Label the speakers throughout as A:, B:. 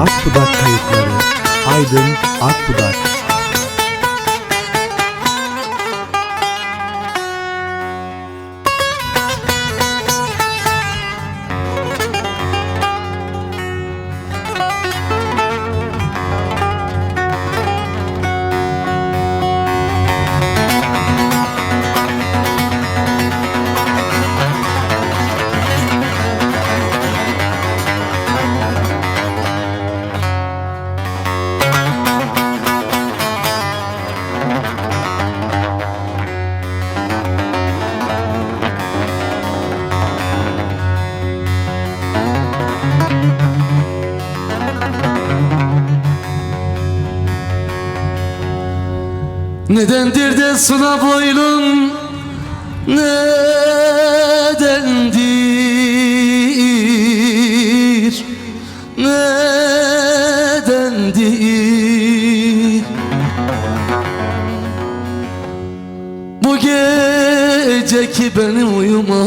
A: Akbudak kayıtları. Aydın Akbudak
B: Nedendir de suna boylun Nedendir? Nedendir? Bu geceki benim uyumadın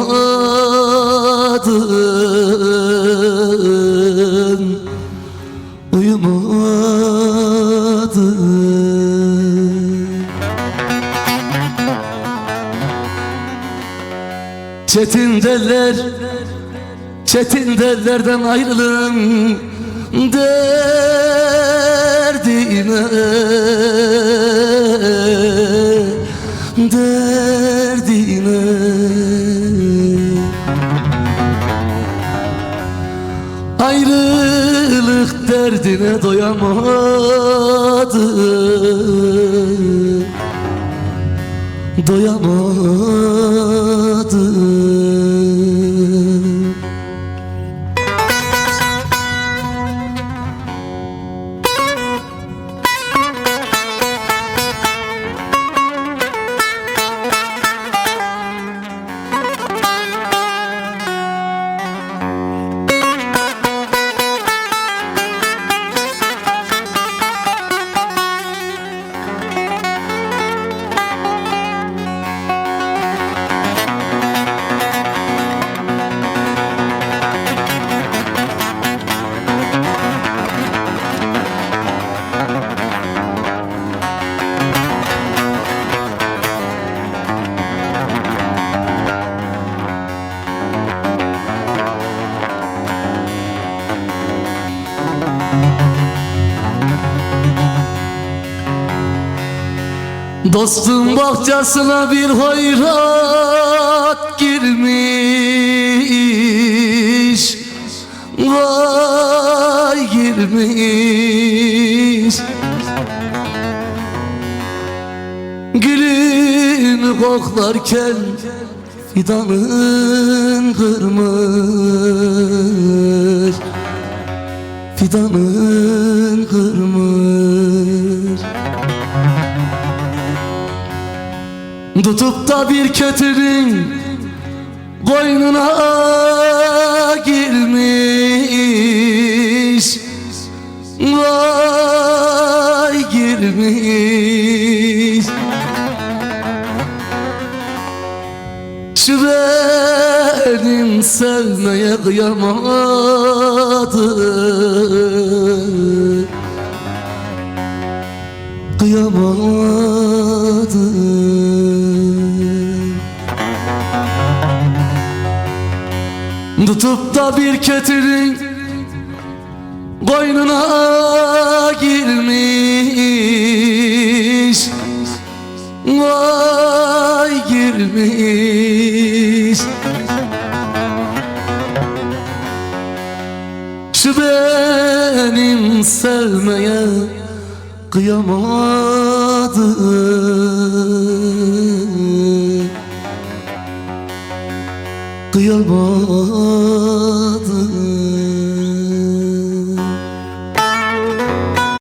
B: Çetin derler Çetin derlerden ayrılın Derdine Derdine Ayrılık derdine doyamadım Doyamadım Dostum bahçesine bir hayrat girmiş. Vay girmiş. Gülünü koklarken Fidanın kırmış. Fidanın kırmış Tutup da bir kötünün Boynuna girmiş. Vay girmiş. Şu benim sevmeye kıyamadı. Kıyamadı Tutup da bir kötünün Boynuna girmiş. Vay girmiş. Şu benim sevmeye kıyamadı Kıyamadım